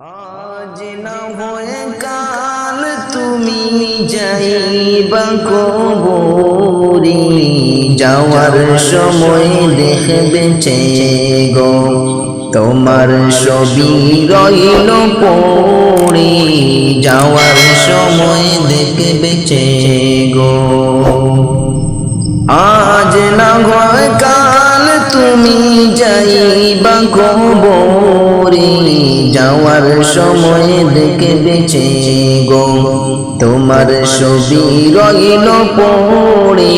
আজ না হয়ে কাল তুমি যাইবা কবরি, যাওয়ার সময় দেখবে গো তোমার ছবি রইল পড়ে, যাওয়ার সময় দেখবে গো আজ না হয় কাল তুমি যাইবা কবরে যাওয়ার সময় দেখে বেঁচে গো। তোমার ছবি রইল পড়ে,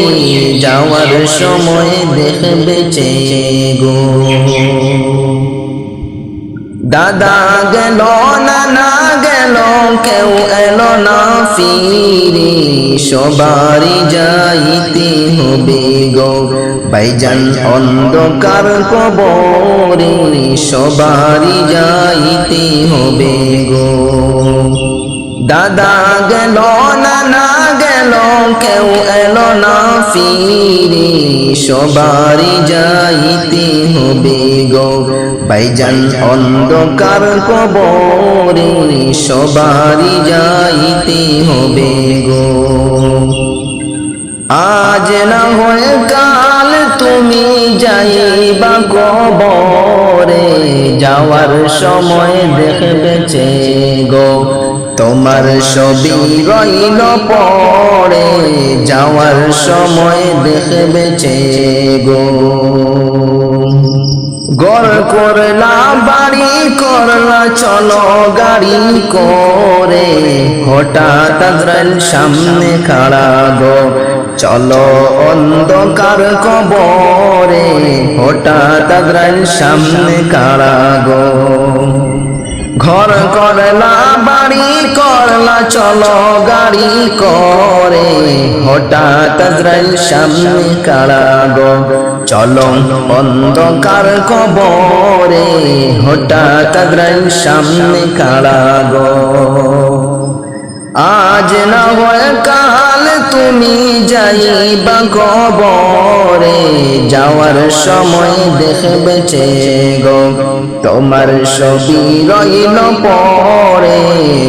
যাওয়ার সময় দেখে বেঁচে গো। দাদা গেল নানা গেল কেউ এলো না ফিরে, সবারই যাইতে হবে গো। ভাইজান অন্ধকার কবরে, সবারই যাইতে হবে গো। দাদা গেল নানা কেউ এলো না ফিরে সবারই যাইতে হবে গো। ভাইজান অন্ধকার কবরে সবারই যাইতে হবে গো। আজ না হয় কাল তুমি যাইবা কবরে, যাওয়ার সময় দেখবে গো। তোমার ছবি রইল পড়ে যাওয়ার সময় দেখবে গো গর করলা, বাড়ি করলা, চলো গাড়ি করে। হঠাৎ আজরাইল সামনে খাড়া গো। চলো অন্ধকার কবরে, হঠাৎ আজরাইল সামনে খাড়া গো। ঘর করলা, বাড়ি করলা, চলো গাড়ি করে। হঠাৎ আজরাইল সামনে কাড়া গো? চলো অন্ধকার কবরে। হঠাৎ আজরাইল সামনে কাড়া গো? আজ না হয় কাল তুমি যাইবা কবরে, যাওয়ার সময় দেখবে গো, তোমার ছবি রইল পরে,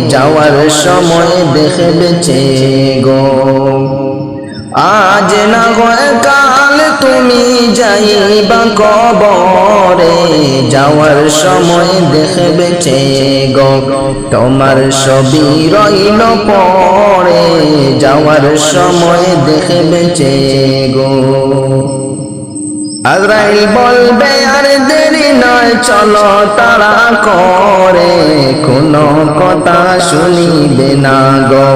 যাওয়ার সময় দেখবে গো। আজ না হয় কাল তুমি যাইবা কবরে, যাওয়ার সময় দেখবে গো? তোমার ছবি রইল পরে, যাওয়ার সময় দেখবে গো? আজরাইল বলবে, আর দেরি নয়, চলো তারা করে, কোনো কথা শুনিবে না গো।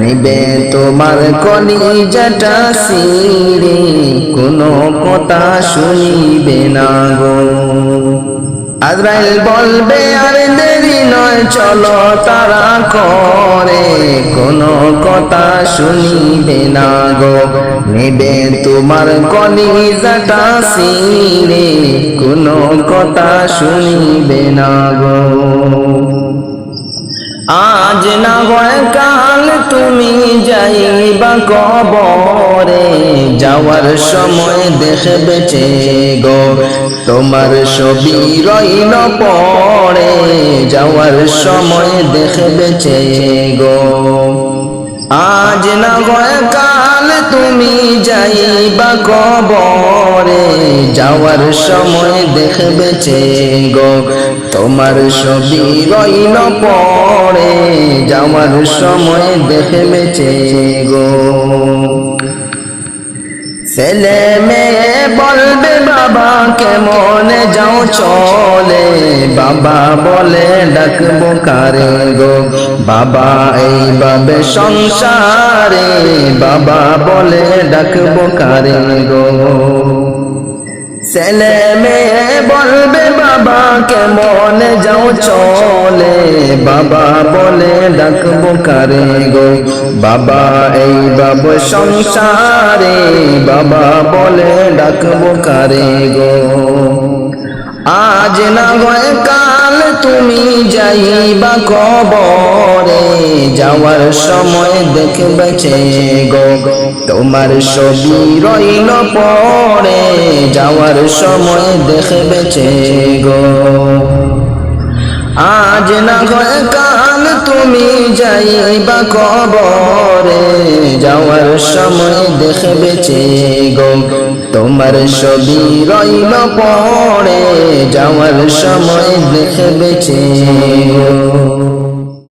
নিবে তোমার কলিজাটা সিরে কোনো কথা শুনিবে না গো। আজরাইল বলবে, আর দেরি নয়, চলো তারা করে, কোনো কথা শুনিবে না গো। নেবে তোমার কলিজাটা সিরে কোনো কথা শুনিবে না গো। আজ না হয় কাল তুমি যাইবা কবরে, যাওয়ার সময় দেখবে গো, তোমার ছবি রইল পরে, যাওয়ার সময় দেখবে গো। আজ না হয় কাল তুমি যাইবা কবরে, যাওয়ার সময় দেখবে গো তোমার ছবি রইল পরে, যাওয়ার সময় দেখবে গো ছেলে বলবে বাবা, কেমন যাও চলে? বাবা বলে, ডাকবো কারে গো? বাবা, এইভাবে সংসারে বাবা বলে, ডাকবো কারে গো? ছেলে মেয়ে বাবা কেমন যাও চলে। বাবা বলে, ডাকবো কারে গো? বাবা, এই বাব সংসারে। বাবা বলে, ডাকবো কারে গো? আজ না হয় কাল তুমি যাইবা কবরে, যাওয়ার সময় দেখবে গো, তোমার ছবি রইল পড়ে যাওয়ার সময় দেখবে গো। আজ না হয় কাল তুমি যাইবা কবরে, যাওয়ার সময় দেখবে গো তোমার ছবি রইল পড়ে যাওয়ার সময় দেখে গো